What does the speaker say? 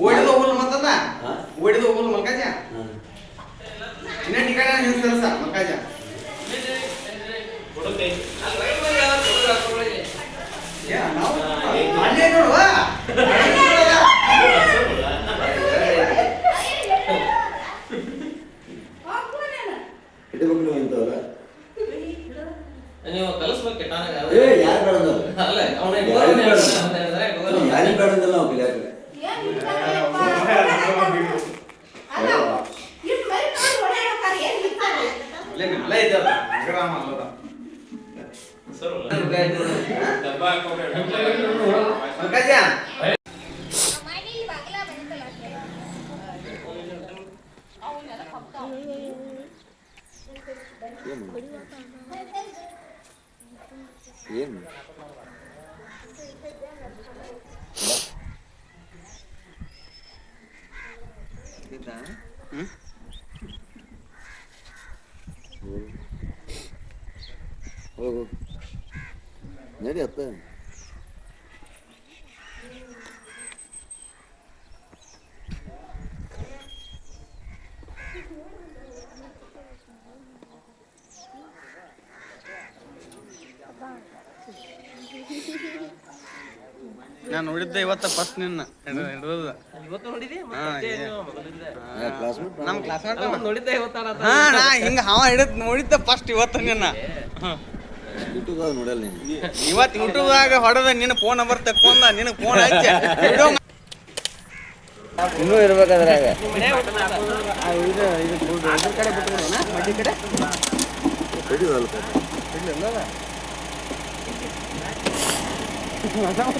ಓಡಿದ ಹೋಗಲ್ ಮತ್ತದ ಓಡಿದ ಹೋಗಲ್ ಮಲ್ಕಾಜ ಇನ್ನ ಠಿಕಾಣ ಅಲ್ಲೇ ನೋಡುವ ನೀವು ಕಲಿಸ್ಬೇಕು ಏ ಯಾರು ಬೇಡ ಅಂದಲ್ಲ? ಅಲ್ಲ ಅವನೇ ಅವ್ನು ಯಾರಿಗ್ ಬೇಡ ಅಂದಲ್ಲ ಅವ್ನು ಗಿಲ್ಯಾಡಿ. ಗ್ರಾಮ ಅಲ್ಲದ Eben. Ja. Hm? Nereye attın? ನಾನು ನೋಡಿದ್ದೆ ಇವತ್ತ ಫಸ್ಟ್ ನಿನ್ನ. ಹಿಡಿದ ನಮ್ಮ ಕ್ಲಾಸ್ಮೇಟ್ ನೋಡಿದ್ದೆ? ಹಾ. ನಾ ಹಿಂಗ ಹಾವ ಹಿಡಿದ್ ನೋಡಿದ್ದೆ ಫಸ್ಟ್ ಇವತ್ತ ನಿನ್ನ. ಯೂಟ್ಯೂಬ್ ಇವತ್ತು ಯೂಟ್ಯೂಬ್ದಾಗ ಹೊಡೆದ ನಿನ್ನ ಫೋನ್ ನಂಬರ್ ತಕ್ಕೊಂಡ ನಿನ್ನ ಫೋನ್ ಹಚ್ಚ. ಕಡೆ ಇನ್ನೂ ಇರ್ಬೇಕಾದ್ರಾಗ. ಹಿಡಿಯೋದಲ್ಲ Ну, а там...